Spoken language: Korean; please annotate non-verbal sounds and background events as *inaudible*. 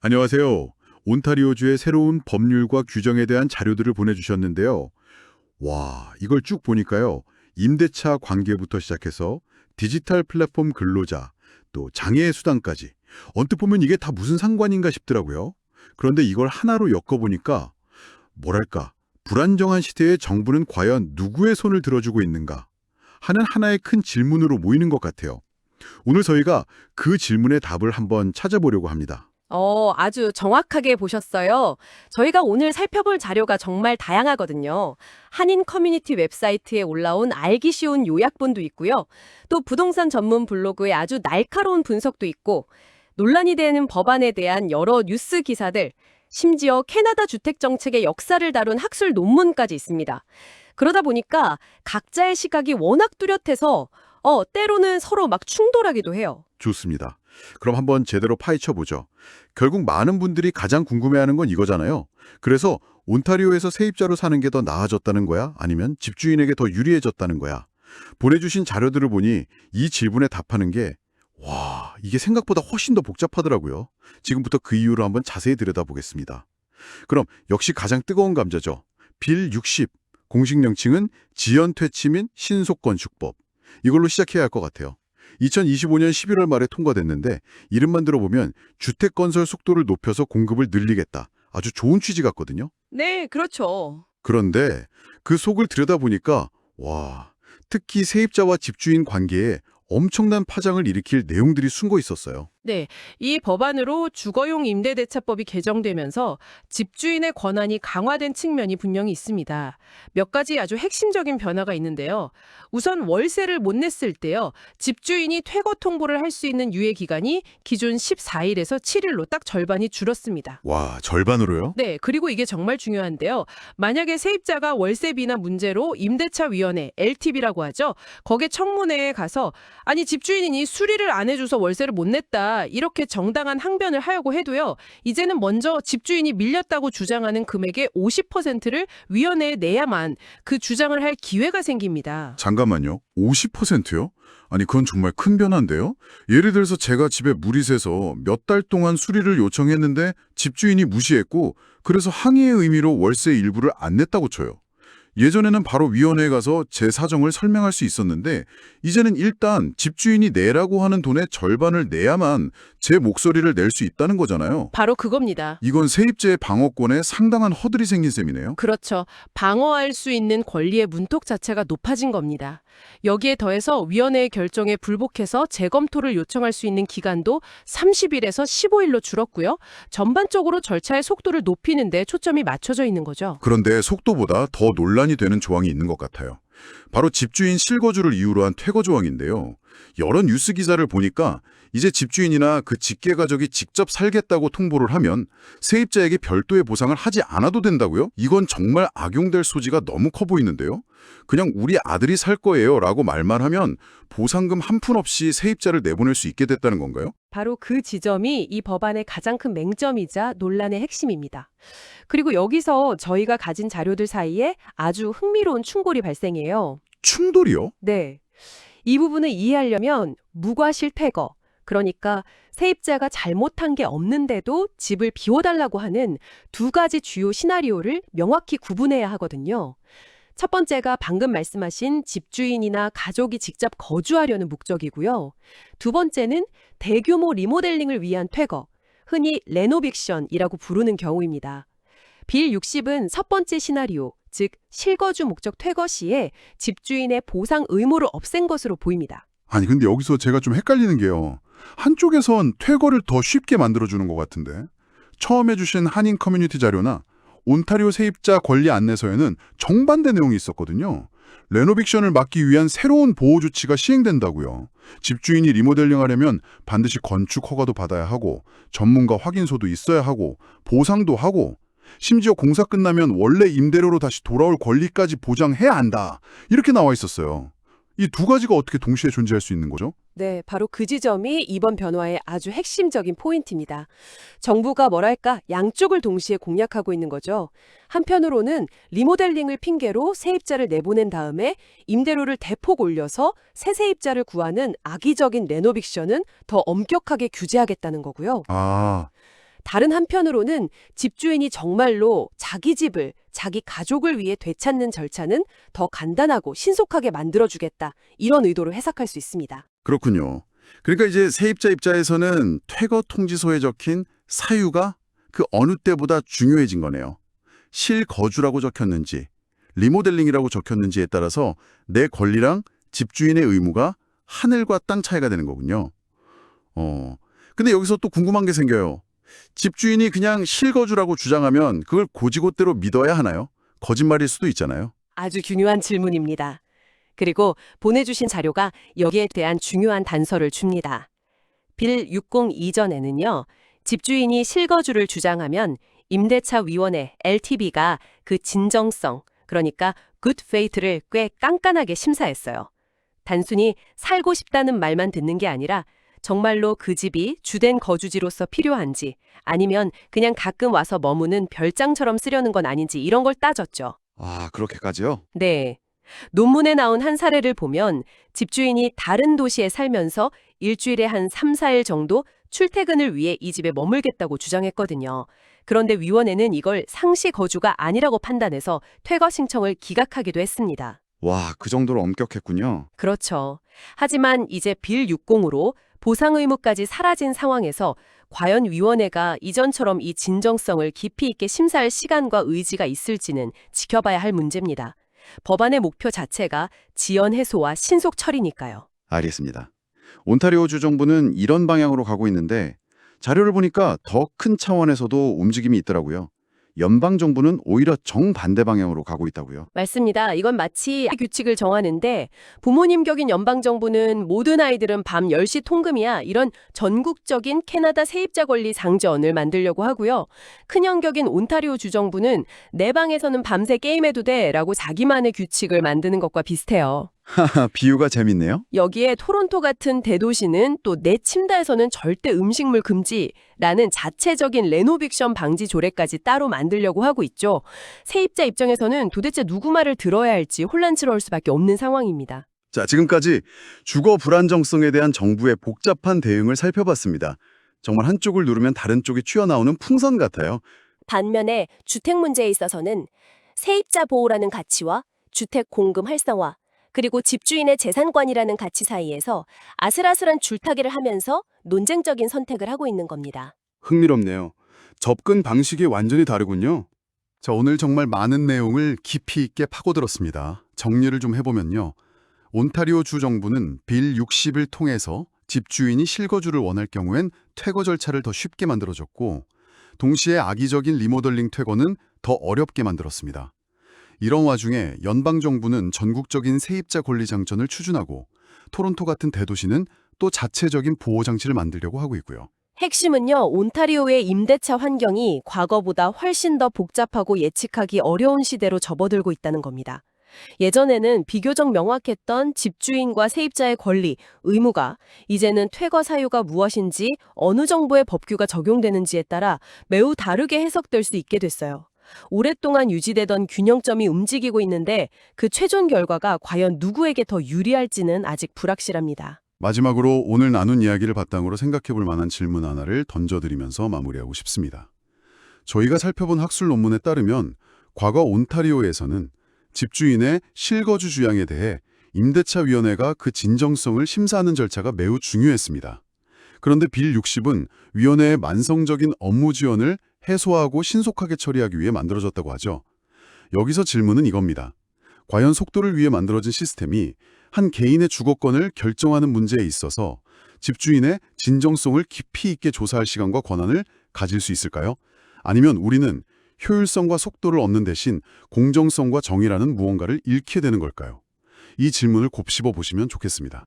안녕하세요. 온타리오주의 새로운 법률과 규정에 대한 자료들을 보내주셨는데요. 와, 이걸 쭉 보니까요. 임대차 관계부터 시작해서 디지털 플랫폼 근로자, 또 장애의 수당까지 언뜻 보면 이게 다 무슨 상관인가 싶더라고요. 그런데 이걸 하나로 엮어보니까 뭐랄까 불안정한 시대에 정부는 과연 누구의 손을 들어주고 있는가 하는 하나의 큰 질문으로 모이는 것 같아요. 오늘 저희가 그 질문의 답을 한번 찾아보려고 합니다. 어, 아주 정확하게 보셨어요. 저희가 오늘 살펴볼 자료가 정말 다양하거든요. 한인 커뮤니티 웹사이트에 올라온 알기 쉬운 요약본도 있고요. 또 부동산 전문 블로그에 아주 날카로운 분석도 있고, 논란이 되는 법안에 대한 여러 뉴스 기사들, 심지어 캐나다 주택 정책의 역사를 다룬 학술 논문까지 있습니다. 그러다 보니까 각자의 시각이 워낙 뚜렷해서 어, 때로는 서로 막 충돌하기도 해요. 좋습니다. 그럼 한번 제대로 파헤쳐 보죠. 결국 많은 분들이 가장 궁금해하는 건 이거잖아요. 그래서 온타리오에서 세입자로 사는 게 더 나아졌다는 거야? 아니면 집주인에게 더 유리해졌다는 거야? 보내주신 자료들을 보니 이 질문에 답하는 게 와, 이게 생각보다 훨씬 더 복잡하더라고요. 지금부터 그 이유를 한번 자세히 들여다보겠습니다. 그럼 역시 가장 뜨거운 감자죠. 빌 60, 공식 명칭은 지연퇴치 민 신속건축법. 이걸로 시작해야 할 것 같아요. 2025년 11월 말에 통과됐는데 이름만 들어보면 주택 건설 속도를 높여서 공급을 늘리겠다. 아주 좋은 취지 같거든요. 네, 그렇죠. 그런데 그 속을 들여다보니까 와, 특히 세입자와 집주인 관계에 엄청난 파장을 일으킬 내용들이 숨고 있었어요. 네, 이 법안으로 주거용 임대대차법이 개정되면서 집주인의 권한이 강화된 측면이 분명히 있습니다. 몇 가지 아주 핵심적인 변화가 있는데요. 우선 월세를 못 냈을 때요. 집주인이 퇴거 통보를 할 수 있는 유예 기간이 기존 14일에서 7일로 딱 절반이 줄었습니다. 와, 절반으로요? 네, 그리고 이게 정말 중요한데요. 만약에 세입자가 월세비나 문제로 임대차 위원회, LTV라고 하죠. 거기에 청문회에 가서 아니 집주인이 수리를 안 해줘서 월세를 못 냈다 이렇게 정당한 항변을 하려고 해도요. 이제는 먼저 집주인이 밀렸다고 주장하는 금액의 50%를 위원회에 내야만 그 주장을 할 기회가 생깁니다. 잠깐만요. 50%요? 아니 그건 정말 큰 변화인데요. 예를 들어서 제가 집에 물이 새서 몇 달 동안 수리를 요청했는데 집주인이 무시했고 그래서 항의의 의미로 월세 일부를 안 냈다고 쳐요. 예전에는 바로 위원회에 가서 제 사정을 설명할 수 있었는데 이제는 일단 집주인이 내라고 하는 돈의 절반을 내야만 제 목소리를 낼 수 있다는 거잖아요. 바로 그겁니다. 이건 세입자의 방어권에 상당한 허들이 생긴 셈이네요. 그렇죠. 방어할 수 있는 권리의 문턱 자체가 높아진 겁니다. 여기에 더해서 위원회의 결정에 불복해서 재검토를 요청할 수 있는 기간도 30일에서 15일로 줄었고요. 전반적으로 절차의 속도를 높이는 데 초점이 맞춰져 있는 거죠. 그런데 속도보다 더 논란이 되는 조항이 있는 것 같아요. 바로 집주인 실거주를 이유로 한 퇴거 조항인데요. 여러 뉴스 기사를 보니까 이제 집주인이나 그 직계 가족이 직접 살겠다고 통보를 하면 세입자에게 별도의 보상을 하지 않아도 된다고요? 이건 정말 악용될 소지가 너무 커 보이는데요. 그냥 우리 아들이 살 거예요 라고 말만 하면 보상금 한 푼 없이 세입자를 내보낼 수 있게 됐다는 건가요? 바로 그 지점이 이 법안의 가장 큰 맹점이자 논란의 핵심입니다. 그리고 여기서 저희가 가진 자료들 사이에 아주 흥미로운 충돌이 발생해요. 충돌이요? 네. 이 부분을 이해하려면 무과실 퇴거, 그러니까 세입자가 잘못한 게 없는데도 집을 비워달라고 하는 두 가지 주요 시나리오를 명확히 구분해야 하거든요. 첫 번째가 방금 말씀하신 집주인이나 가족이 직접 거주하려는 목적이고요. 두 번째는 대규모 리모델링을 위한 퇴거, 흔히 레노빅션이라고 부르는 경우입니다. 빌 60은 첫 번째 시나리오, 즉 실거주 목적 퇴거 시에 집주인의 보상 의무를 없앤 것으로 보입니다. 아니 근데 여기서 제가 좀 헷갈리는 게요. 한쪽에선 퇴거를 더 쉽게 만들어주는 것 같은데 처음 해주신 한인 커뮤니티 자료나 온타리오 세입자 권리 안내서에는 정반대 내용이 있었거든요. 레노빅션을 막기 위한 새로운 보호 조치가 시행된다고요. 집주인이 리모델링 하려면 반드시 건축 허가도 받아야 하고 전문가 확인서도 있어야 하고 보상도 하고 심지어 공사 끝나면 원래 임대료로 다시 돌아올 권리까지 보장해야 한다. 이렇게 나와 있었어요. 이 두 가지가 어떻게 동시에 존재할 수 있는 거죠? 네, 바로 그 지점이 이번 변화의 아주 핵심적인 포인트입니다. 정부가 뭐랄까 양쪽을 동시에 공략하고 있는 거죠. 한편으로는 리모델링을 핑계로 세입자를 내보낸 다음에 임대료를 대폭 올려서 새 세입자를 구하는 악의적인 레노빅션은 더 엄격하게 규제하겠다는 거고요. 아, 다른 한편으로는 집주인이 정말로 자기 집을 자기 가족을 위해 되찾는 절차는 더 간단하고 신속하게 만들어주겠다. 이런 의도로 해석할 수 있습니다. 그렇군요. 그러니까 이제 세입자 입장에서는 퇴거 통지서에 적힌 사유가 그 어느 때보다 중요해진 거네요. 실거주라고 적혔는지, 리모델링이라고 적혔는지에 따라서 내 권리랑 집주인의 의무가 하늘과 땅 차이가 되는 거군요. 어. 근데 여기서 또 궁금한 게 생겨요. 집주인이 그냥 실거주라고 주장하면 그걸 고지고대로 믿어야 하나요? 거짓말일 수도 있잖아요. 아주 중요한 질문입니다. 그리고 보내주신 자료가 여기에 대한 중요한 단서를 줍니다. 빌 60 이전에는요, 집주인이 실거주를 주장하면 임대차 위원회 LTB가 그 진정성, 그러니까 good faith를 꽤 깐깐하게 심사했어요. 단순히 살고 싶다는 말만 듣는 게 아니라 정말로 그 집이 주된 거주지로서 필요한지 아니면 그냥 가끔 와서 머무는 별장처럼 쓰려는 건 아닌지 이런 걸 따졌죠. 아, 그렇게까지요? 네. 논문에 나온 한 사례를 보면 집주인이 다른 도시에 살면서 일주일에 한 3, 4일 정도 출퇴근을 위해 이 집에 머물겠다고 주장했거든요. 그런데 위원회는 이걸 상시 거주가 아니라고 판단해서 퇴거 신청을 기각하기도 했습니다. 와, 그 정도로 엄격했군요. 그렇죠. 하지만 이제 빌 60으로 보상 의무까지 사라진 상황에서 과연 위원회가 이전처럼 이 진정성을 깊이 있게 심사할 시간과 의지가 있을지는 지켜봐야 할 문제입니다. 법안의 목표 자체가 지연 해소와 신속 처리니까요. 알겠습니다. 온타리오 주 정부는 이런 방향으로 가고 있는데 자료를 보니까 더 큰 차원에서도 움직임이 있더라고요. 연방 정부는 오히려 정반대 방향으로 가고 있다고요. 맞습니다. 이건 마치 규칙을 정하는데 부모님 격인 연방 정부는 모든 아이들은 밤 10시 통금이야 이런 전국적인 캐나다 세입자 권리 상전을 만들려고 하고요. 큰형 격인 온타리오 주정부는 내 방에서는 밤새 게임해도 돼 라고 자기만의 규칙을 만드는 것과 비슷해요. 하하, *laughs* 비유가 재밌네요. 여기에 토론토 같은 대도시는 또 내 침대에서는 절대 음식물 금지라는 자체적인 레노빅션 방지 조례까지 따로 만들려고 하고 있죠. 세입자 입장에서는 도대체 누구 말을 들어야 할지 혼란스러울 수밖에 없는 상황입니다. 자, 지금까지 주거 불안정성에 대한 정부의 복잡한 대응을 살펴봤습니다. 정말 한쪽을 누르면 다른 쪽이 튀어나오는 풍선 같아요. 반면에 주택 문제에 있어서는 세입자 보호라는 가치와 주택 공급 활성화, 그리고 집주인의 재산관이라는 가치 사이에서 아슬아슬한 줄타기를 하면서 논쟁적인 선택을 하고 있는 겁니다. 흥미롭네요. 접근 방식이 완전히 다르군요. 자, 오늘 정말 많은 내용을 깊이 있게 파고들었습니다. 정리를 좀 해보면요. 온타리오 주 정부는 빌 60을 통해서 집주인이 실거주를 원할 경우엔 퇴거 절차를 더 쉽게 만들어줬고 동시에 악의적인 리모델링 퇴거는 더 어렵게 만들었습니다. 이런 와중에 연방정부는 전국적인 세입자 권리 장전을 추진하고 토론토 같은 대도시는 또 자체적인 보호 장치를 만들려고 하고 있고요. 핵심은요, 온타리오의 임대차 환경이 과거보다 훨씬 더 복잡하고 예측하기 어려운 시대로 접어들고 있다는 겁니다. 예전에는 비교적 명확했던 집주인과 세입자의 권리, 의무가 이제는 퇴거 사유가 무엇인지 어느 정부의 법규가 적용되는지에 따라 매우 다르게 해석될 수 있게 됐어요. 오랫동안 유지되던 균형점이 움직이고 있는데 그 최종 결과가 과연 누구에게 더 유리할지는 아직 불확실합니다. 마지막으로 오늘 나눈 이야기를 바탕으로 생각해 볼 만한 질문 하나를 던져드리면서 마무리하고 싶습니다. 저희가 살펴본 학술 논문에 따르면 과거 온타리오에서는 집주인의 실거주 주양에 대해 임대차 위원회가 그 진정성을 심사하는 절차가 매우 중요했습니다. 그런데 빌 60은 위원회의 만성적인 업무 지원을 해소하고 신속하게 처리하기 위해 만들어졌다고 하죠. 여기서 질문은 이겁니다. 과연 속도를 위해 만들어진 시스템이 한 개인의 주거권을 결정하는 문제에 있어서 집주인의 진정성을 깊이 있게 조사할 시간과 권한을 가질 수 있을까요? 아니면 우리는 효율성과 속도를 얻는 대신 공정성과 정의라는 무언가를 잃게 되는 걸까요? 이 질문을 곱씹어 보시면 좋겠습니다.